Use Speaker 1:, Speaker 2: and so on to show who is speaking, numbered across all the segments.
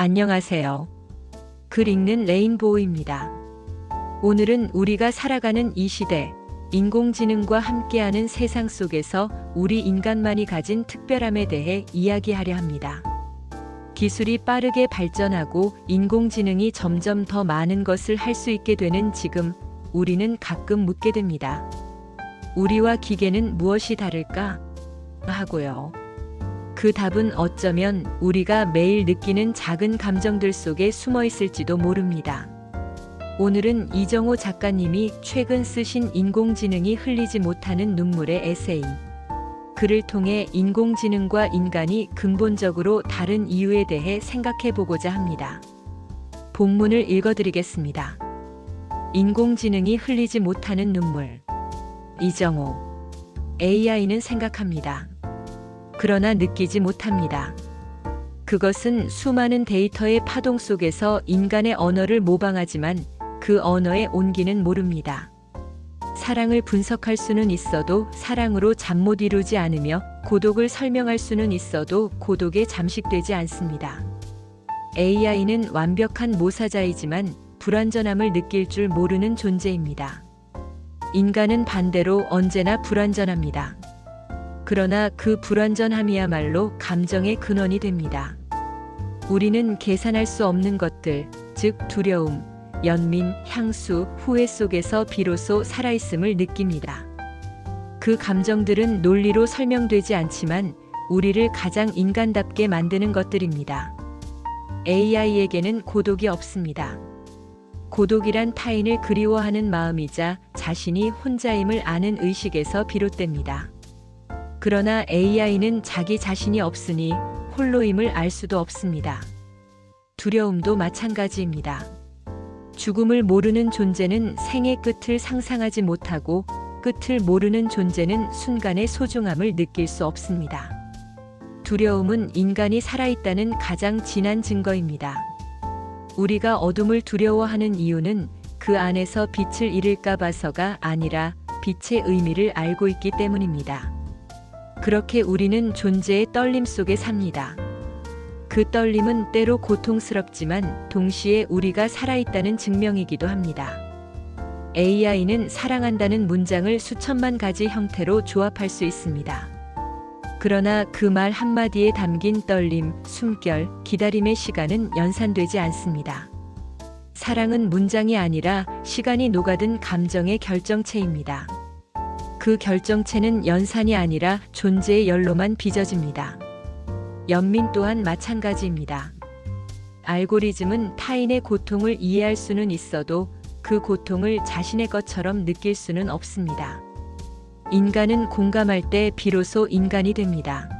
Speaker 1: 안녕하세요. 글 읽는 레인보우입니다. 오늘은 우리가 살아가는 이 시대, 인공지능과 함께하는 세상 속에서 우리 인간만이 가진 특별함에 대해 이야기하려 합니다. 기술이 빠르게 발전하고 인공지능이 점점 더 많은 것을 할 수 있게 되는 지금, 우리는 가끔 묻게 됩니다. 우리와 기계는 무엇이 다를까? 하고요. 그 답은 어쩌면 우리가 매일 느끼는 작은 감정들 속에 숨어 있을지도 모릅니다. 오늘은 이정호 작가님이 최근 쓰신 인공지능이 흘리지 못하는 눈물의 에세이. 글을 통해 인공지능과 인간이 근본적으로 다른 이유에 대해 생각해 보고자 합니다. 본문을 읽어드리겠습니다. 인공지능이 흘리지 못하는 눈물. 이정호. AI는 생각합니다. 그러나 느끼지 못합니다. 그것은 수많은 데이터의 파동 속에서 인간의 언어를 모방하지만 그 언어의 온기는 모릅니다. 사랑을 분석할 수는 있어도 사랑으로 잠 못 이루지 않으며 고독을 설명할 수는 있어도 고독에 잠식되지 않습니다. AI는 완벽한 모사자이지만 불완전함을 느낄 줄 모르는 존재입니다. 인간은 반대로 언제나 불완전합니다. 그러나 그 불완전함이야말로 감정의 근원이 됩니다. 우리는 계산할 수 없는 것들, 즉 두려움, 연민, 향수, 후회 속에서 비로소 살아있음을 느낍니다. 그 감정들은 논리로 설명되지 않지만 우리를 가장 인간답게 만드는 것들입니다. AI에게는 고독이 없습니다. 고독이란 타인을 그리워하는 마음이자 자신이 혼자임을 아는 의식에서 비롯됩니다. 그러나 AI는 자기 자신이 없으니 홀로임을 알 수도 없습니다. 두려움도 마찬가지입니다. 죽음을 모르는 존재는 생의 끝을 상상하지 못하고 끝을 모르는 존재는 순간의 소중함을 느낄 수 없습니다. 두려움은 인간이 살아있다는 가장 진한 증거입니다. 우리가 어둠을 두려워하는 이유는 그 안에서 빛을 잃을까 봐서가 아니라 빛의 의미를 알고 있기 때문입니다. 그렇게 우리는 존재의 떨림 속에 삽니다. 그 떨림은 때로 고통스럽지만 동시에 우리가 살아있다는 증명이기도 합니다. AI는 사랑한다는 문장을 수천만 가지 형태로 조합할 수 있습니다. 그러나 그 말 한마디에 담긴 떨림, 숨결, 기다림의 시간은 연산되지 않습니다. 사랑은 문장이 아니라 시간이 녹아든 감정의 결정체입니다. 그 결정체는 연산이 아니라 존재의 열로만 빚어집니다. 연민 또한 마찬가지입니다. 알고리즘은 타인의 고통을 이해할 수는 있어도 그 고통을 자신의 것처럼 느낄 수는 없습니다. 인간은 공감할 때 비로소 인간이 됩니다.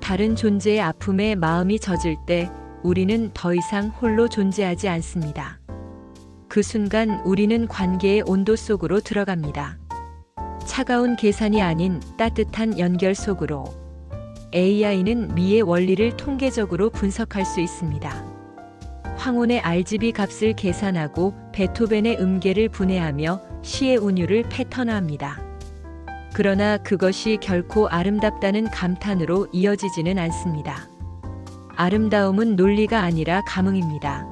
Speaker 1: 다른 존재의 아픔에 마음이 젖을 때 우리는 더 이상 홀로 존재하지 않습니다. 그 순간 우리는 관계의 온도 속으로 들어갑니다. 차가운 계산이 아닌 따뜻한 연결 속으로 AI는 미의 원리를 통계적으로 분석할 수 있습니다. 황혼의 RGB 값을 계산하고 베토벤의 음계를 분해하며 시의 운율을 패턴화합니다. 그러나 그것이 결코 아름답다는 감탄으로 이어지지는 않습니다. 아름다움은 논리가 아니라 감흥입니다.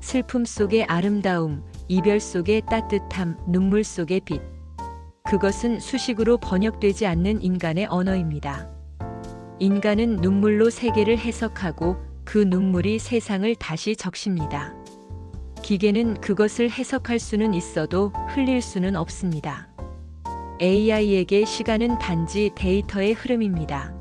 Speaker 1: 슬픔 속의 아름다움, 이별 속의 따뜻함, 눈물 속의 빛. 그것은 수식으로 번역되지 않는 인간의 언어입니다. 인간은 눈물로 세계를 해석하고 그 눈물이 세상을 다시 적십니다. 기계는 그것을 해석할 수는 있어도 흘릴 수는 없습니다. AI에게 시간은 단지 데이터의 흐름입니다.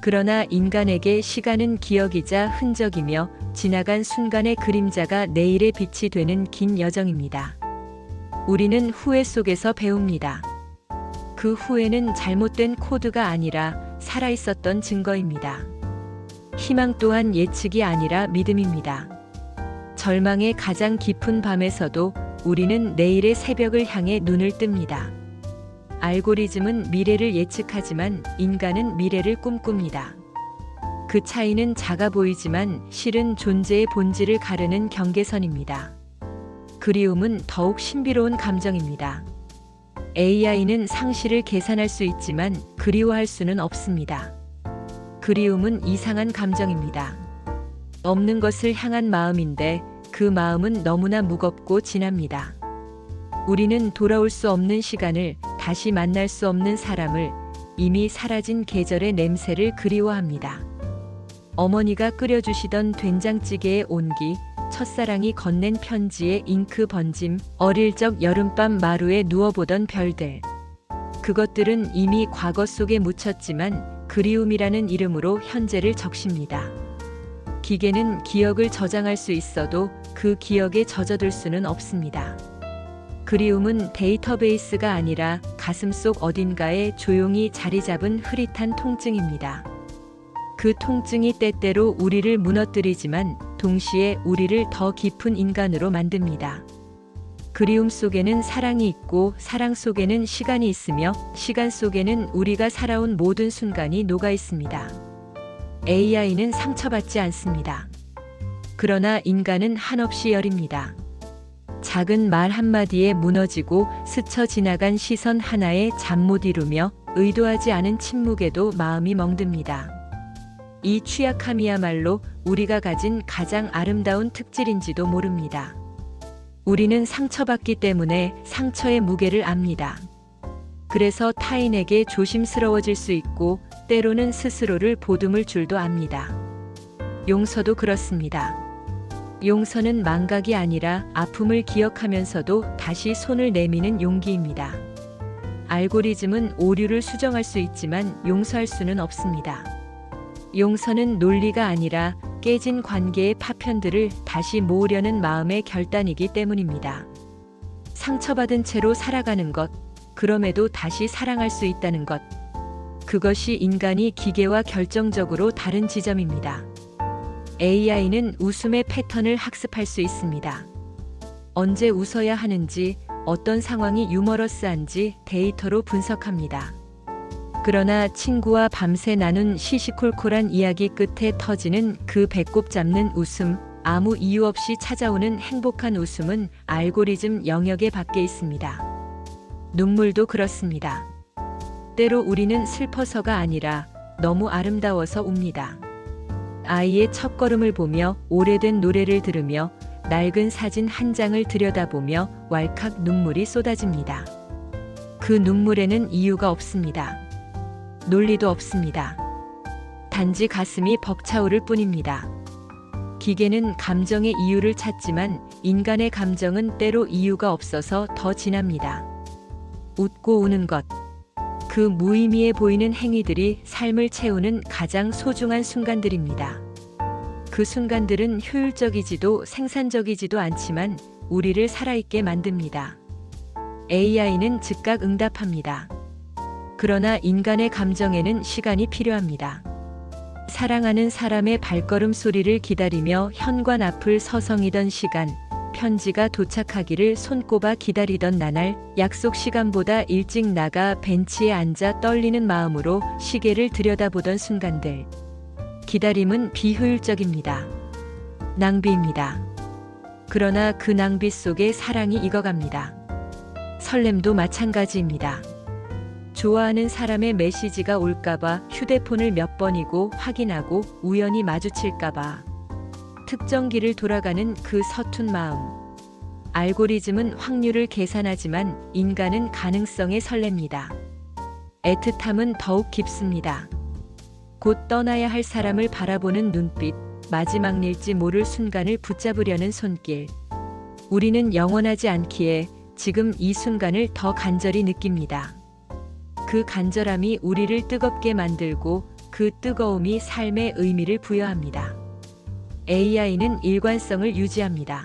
Speaker 1: 그러나 인간에게 시간은 기억이자 흔적이며 지나간 순간의 그림자가 내일의 빛이 되는 긴 여정입니다. 우리는 후회 속에서 배웁니다. 그 후회는 잘못된 코드가 아니라 살아있었던 증거입니다. 희망 또한 예측이 아니라 믿음입니다. 절망의 가장 깊은 밤에서도 우리는 내일의 새벽을 향해 눈을 뜹니다. 알고리즘은 미래를 예측하지만 인간은 미래를 꿈꿉니다. 그 차이는 작아 보이지만 실은 존재의 본질을 가르는 경계선입니다. 그리움은 더욱 신비로운 감정입니다. AI는 상실을 계산할 수 있지만 그리워할 수는 없습니다. 그리움은 이상한 감정입니다. 없는 것을 향한 마음인데 그 마음은 너무나 무겁고 진합니다. 우리는 돌아올 수 없는 시간을 다시 만날 수 없는 사람을 이미 사라진 계절의 냄새를 그리워합니다. 어머니가 끓여주시던 된장찌개의 온기, 첫사랑이 건넨 편지에 잉크 번짐, 어릴 적 여름밤 마루에 누워보던 별들. 그것들은 이미 과거 속에 묻혔지만 그리움이라는 이름으로 현재를 적십니다. 기계는 기억을 저장할 수 있어도 그 기억에 젖어들 수는 없습니다. 그리움은 데이터베이스가 아니라 가슴 속 어딘가에 조용히 자리 잡은 흐릿한 통증입니다. 그 통증이 때때로 우리를 무너뜨리지만 동시에 우리를 더 깊은 인간으로 만듭니다. 그리움 속에는 사랑이 있고 사랑 속에는 시간이 있으며 시간 속에는 우리가 살아온 모든 순간이 녹아 있습니다. AI는 상처받지 않습니다. 그러나 인간은 한없이 여립니다. 작은 말 한마디에 무너지고 스쳐 지나간 시선 하나에 잠 못 이루며 의도하지 않은 침묵에도 마음이 멍듭니다. 이 취약함이야말로 우리가 가진 가장 아름다운 특질인지도 모릅니다. 우리는 상처받기 때문에 상처의 무게를 압니다. 그래서 타인에게 조심스러워질 수 있고 때로는 스스로를 보듬을 줄도 압니다. 용서도 그렇습니다. 용서는 망각이 아니라 아픔을 기억하면서도 다시 손을 내미는 용기입니다. 알고리즘은 오류를 수정할 수 있지만 용서할 수는 없습니다. 용서는 논리가 아니라 깨진 관계의 파편들을 다시 모으려는 마음의 결단이기 때문입니다. 상처받은 채로 살아가는 것, 그럼에도 다시 사랑할 수 있다는 것. 그것이 인간이 기계와 결정적으로 다른 지점입니다. AI는 웃음의 패턴을 학습할 수 있습니다. 언제 웃어야 하는지, 어떤 상황이 유머러스한지 데이터로 분석합니다. 그러나 친구와 밤새 나눈 시시콜콜한 이야기 끝에 터지는 그 배꼽 잡는 웃음, 아무 이유 없이 찾아오는 행복한 웃음은 알고리즘 영역에 밖에 있습니다. 눈물도 그렇습니다. 때로 우리는 슬퍼서가 아니라 너무 아름다워서 웁니다. 아이의 첫걸음을 보며 오래된 노래를 들으며 낡은 사진 한 장을 들여다보며 왈칵 눈물이 쏟아집니다. 그 눈물에는 이유가 없습니다. 논리도 없습니다. 단지 가슴이 벅차오를 뿐입니다. 기계는 감정의 이유를 찾지만 인간의 감정은 때로 이유가 없어서 더 진합니다. 웃고 우는 것. 그 무의미해 보이는 행위들이 삶을 채우는 가장 소중한 순간들입니다. 그 순간들은 효율적이지도 생산적이지도 않지만 우리를 살아있게 만듭니다. AI는 즉각 응답합니다. 그러나 인간의 감정에는 시간이 필요합니다. 사랑하는 사람의 발걸음 소리를 기다리며 현관 앞을 서성이던 시간, 편지가 도착하기를 손꼽아 기다리던 나날, 약속 시간보다 일찍 나가 벤치에 앉아 떨리는 마음으로 시계를 들여다보던 순간들. 기다림은 비효율적입니다. 낭비입니다. 그러나 그 낭비 속에 사랑이 익어갑니다. 설렘도 마찬가지입니다. 좋아하는 사람의 메시지가 올까봐 휴대폰을 몇 번이고 확인하고 우연히 마주칠까봐 특정기를 돌아가는 그 서툰 마음. 알고리즘은 확률을 계산하지만 인간은 가능성에 설렙니다. 애틋함은 더욱 깊습니다. 곧 떠나야 할 사람을 바라보는 눈빛, 마지막 일지 모를 순간을 붙잡으려는 손길. 우리는 영원하지 않기에 지금 이 순간을 더 간절히 느낍니다. 그 간절함이 우리를 뜨겁게 만들고 그 뜨거움이 삶의 의미를 부여합니다. AI는 일관성을 유지합니다.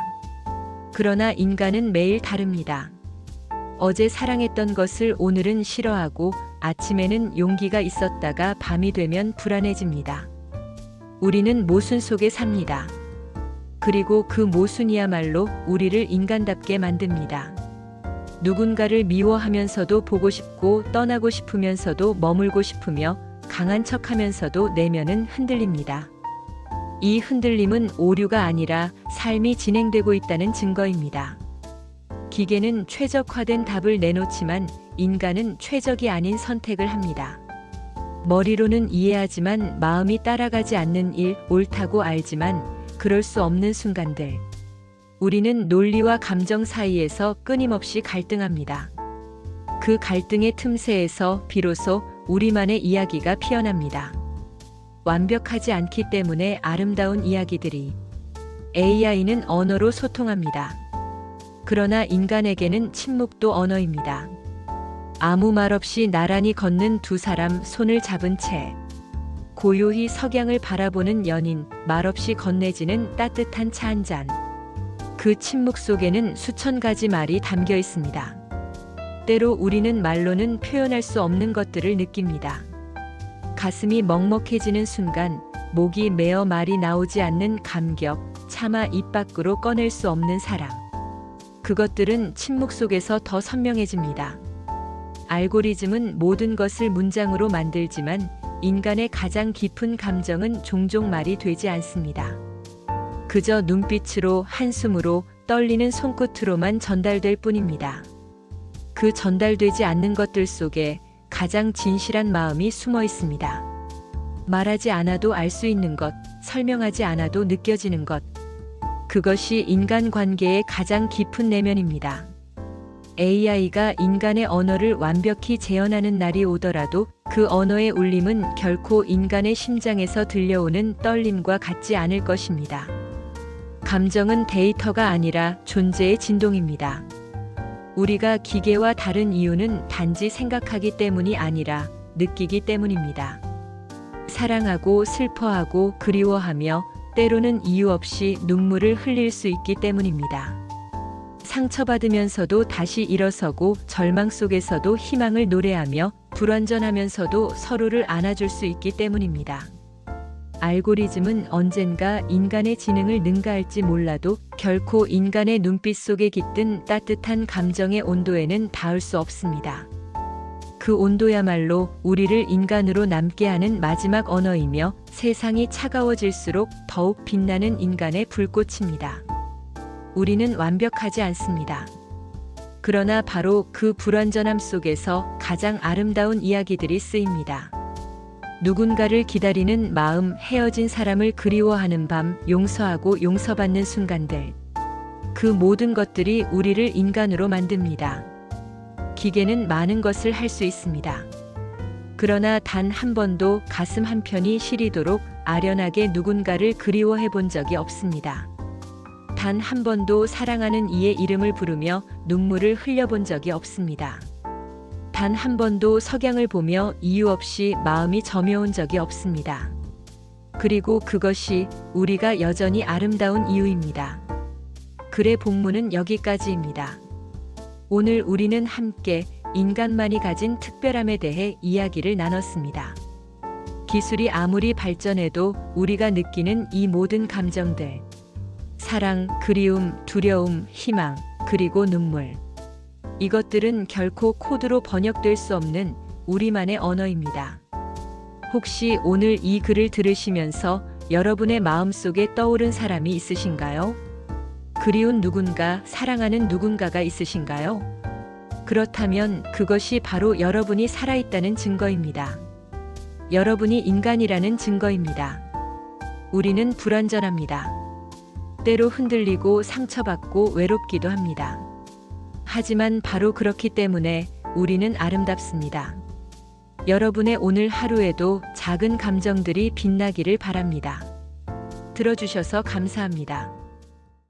Speaker 1: 그러나 인간은 매일 다릅니다. 어제 사랑했던 것을 오늘은 싫어하고 아침에는 용기가 있었다가 밤이 되면 불안해집니다. 우리는 모순 속에 삽니다. 그리고 그 모순이야말로 우리를 인간답게 만듭니다. 누군가를 미워하면서도 보고 싶고 떠나고 싶으면서도 머물고 싶으며 강한 척 하면서도 내면은 흔들립니다. 이 흔들림은 오류가 아니라 삶이 진행되고 있다는 증거입니다. 기계는 최적화된 답을 내놓지만 인간은 최적이 아닌 선택을 합니다. 머리로는 이해하지만 마음이 따라가지 않는 일 옳다고 알지만 그럴 수 없는 순간들. 우리는 논리와 감정 사이에서 끊임없이 갈등합니다. 그 갈등의 틈새에서 비로소 우리만의 이야기가 피어납니다. 완벽하지 않기 때문에 아름다운 이야기들이 AI는 언어로 소통합니다. 그러나 인간에게는 침묵도 언어입니다. 아무 말 없이 나란히 걷는 두 사람 손을 잡은 채 고요히 석양을 바라보는 연인 말없이 건네지는 따뜻한 차 한 잔. 그 침묵 속에는 수천 가지 말이 담겨 있습니다. 때로 우리는 말로는 표현할 수 없는 것들을 느낍니다. 가슴이 먹먹해지는 순간, 목이 메어 말이 나오지 않는 감격, 차마 입 밖으로 꺼낼 수 없는 사랑. 그것들은 침묵 속에서 더 선명해집니다. 알고리즘은 모든 것을 문장으로 만들지만 인간의 가장 깊은 감정은 종종 말이 되지 않습니다. 그저 눈빛으로 한숨으로 떨리는 손끝으로만 전달될 뿐입니다. 그 전달되지 않는 것들 속에 가장 진실한 마음이 숨어 있습니다. 말하지 않아도 알 수 있는 것, 설명하지 않아도 느껴지는 것. 그것이 인간 관계의 가장 깊은 내면입니다. AI가 인간의 언어를 완벽히 재현하는 날이 오더라도 그 언어의 울림은 결코 인간의 심장에서 들려오는 떨림과 같지 않을 것입니다. 감정은 데이터가 아니라 존재의 진동입니다. 우리가 기계와 다른 이유는 단지 생각하기 때문이 아니라 느끼기 때문입니다. 사랑하고 슬퍼하고 그리워하며 때로는 이유 없이 눈물을 흘릴 수 있기 때문입니다. 상처받으면서도 다시 일어서고 절망 속에서도 희망을 노래하며 불완전하면서도 서로를 안아줄 수 있기 때문입니다. 알고리즘은 언젠가 인간의 지능을 능가할지 몰라도 결코 인간의 눈빛 속에 깃든 따뜻한 감정의 온도에는 닿을 수 없습니다. 그 온도야말로 우리를 인간으로 남게 하는 마지막 언어이며 세상이 차가워질수록 더욱 빛나는 인간의 불꽃입니다. 우리는 완벽하지 않습니다. 그러나 바로 그 불완전함 속에서 가장 아름다운 이야기들이 쓰입니다. 누군가를 기다리는 마음, 헤어진 사람을 그리워하는 밤, 용서하고 용서받는 순간들. 그 모든 것들이 우리를 인간으로 만듭니다. 기계는 많은 것을 할 수 있습니다. 그러나 단 한 번도 가슴 한편이 시리도록 아련하게 누군가를 그리워해 본 적이 없습니다. 단 한 번도 사랑하는 이의 이름을 부르며 눈물을 흘려본 적이 없습니다. 단 한 번도 석양을 보며 이유 없이 마음이 저며온 적이 없습니다. 그리고 그것이 우리가 여전히 아름다운 이유입니다. 글의 본문은 여기까지입니다. 오늘 우리는 함께 인간만이 가진 특별함에 대해 이야기를 나눴습니다. 기술이 아무리 발전해도 우리가 느끼는 이 모든 감정들, 사랑, 그리움, 두려움, 희망, 그리고 눈물. 이것들은 결코 코드로 번역될 수 없는 우리만의 언어입니다. 혹시 오늘 이 글을 들으시면서 여러분의 마음속에 떠오른 사람이 있으신가요? 그리운 누군가, 사랑하는 누군가가 있으신가요? 그렇다면 그것이 바로 여러분이 살아있다는 증거입니다. 여러분이 인간이라는 증거입니다. 우리는 불완전합니다. 때로 흔들리고 상처받고 외롭기도 합니다. 하지만 바로 그렇기 때문에 우리는 아름답습니다. 여러분의 오늘 하루에도 작은 감정들이 빛나기를 바랍니다. 들어주셔서 감사합니다.